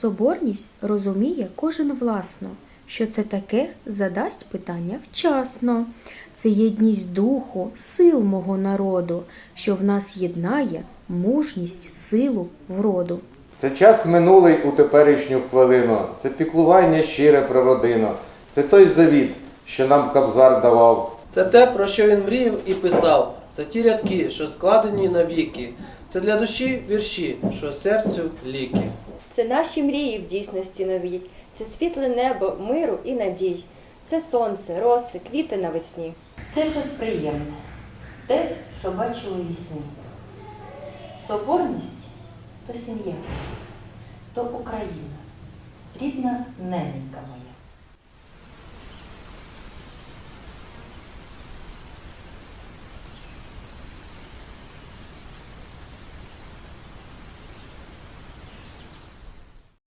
Соборність розуміє кожен власно, що це таке задасть питання вчасно. Це єдність духу, сил мого народу, що в нас єднає мужність, силу, вроду. Це час минулий у теперішню хвилину, це піклування щире про родину, це той завіт, що нам Кобзар давав. Це те, про що він мріяв і писав. Це ті рядки, що складені навіки. Це для душі вірші, що серцю ліки. Це наші мрії в дійсності новій, це світле небо миру і надій, це сонце, роси, квіти навесні. Це щось приємне, те, що бачу у вісні. Соборність то сім'я, то Україна, рідна ненька моя.